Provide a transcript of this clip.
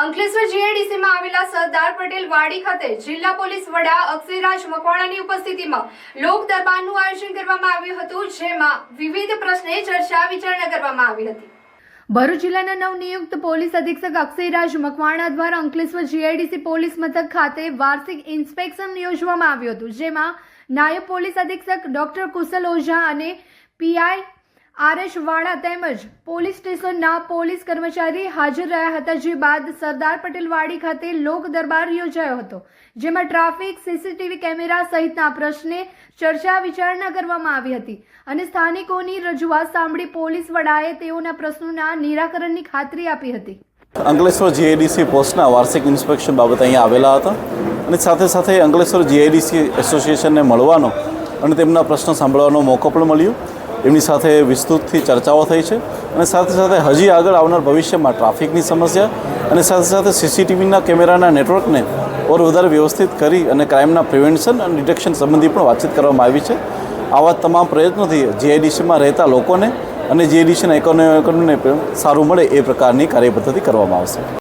અંકલેશ્વર જીઆઈડીસીમાં આવેલા સરદાર પટેલ વાડી ખાતે જિલ્લા પોલીસ વડા અક્ષયરાજ મકવાણાની ઉપસ્થિતિમાં લોક દરબારનું આયોજન કરવામાં આવ્યું હતું, જેમાં વિવિધ પ્રશ્ને ચર્ચા વિચારણા કરવામાં આવી હતી. ભરૂચ જિલ્લાના નવનિયુક્ત પોલીસ અધિક્ષક અક્ષયરાજ મકવાણા દ્વારા અંકલેશ્વર જીઆઈડીસી પોલીસ મથક ખાતે વાર્ષિક ઇન્સ્પેક્શન યોજવામાં આવ્યું હતું, જેમાં નાયબ પોલીસ અધિક્ષક ડોક્ટર કુશલ ઓઝા અને પીઆઈ આરએસ વાળા તેમજ પોલીસ સ્ટેશનના પોલીસ કર્મચારી હાજર રહ્યા હતા, જે બાદ સરદાર પટેલ વાડી ખાતે લોક દરબાર યોજાયો હતો, જેમાં ટ્રાફિક, સીસીટીવી કેમેરા સહિતના પ્રશ્ને ચર્ચા વિચારણા કરવામાં આવી હતી અને સ્થાનિકોની રજૂઆત સાંભળી પોલીસ વડાએ તેઓના પ્રશ્નોના નિરાકરણની ખાતરી આપી હતી. અંકલેશ્વર જીઆઈડીસી પોસ્ટના વાર્ષિક ઇન્સ્પેક્શન બાબત અહીંયા આવેલા હતા અને સાથે સાથે અંકલેશ્વર જીઆઈડીસી એસોસિએશનને મળવાનો અને તેમના પ્રશ્નો સાંભળવાનો મોકો પણ મળ્યો. એમની સાથે વિસ્તૃતથી ચર્ચાઓ થઈ છે અને સાથે સાથે હજી આગળ આવનાર ભવિષ્યમાં ટ્રાફિકની સમસ્યા અને સાથે સાથે સીસીટીવીના કેમેરાના નેટવર્કને ઓર વધારે વ્યવસ્થિત કરી અને ક્રાઇમના પ્રિવેન્શન અને ડિટેક્શન સંબંધી પણ વાતચીત કરવામાં આવી છે. આવા તમામ પ્રયત્નોથી જીઆઈડીસીમાં રહેતા લોકોને અને જીઆઈડીસીના ઇકોનોમીને સારું મળે એ પ્રકારની કાર્યપદ્ધતિ કરવામાં આવશે.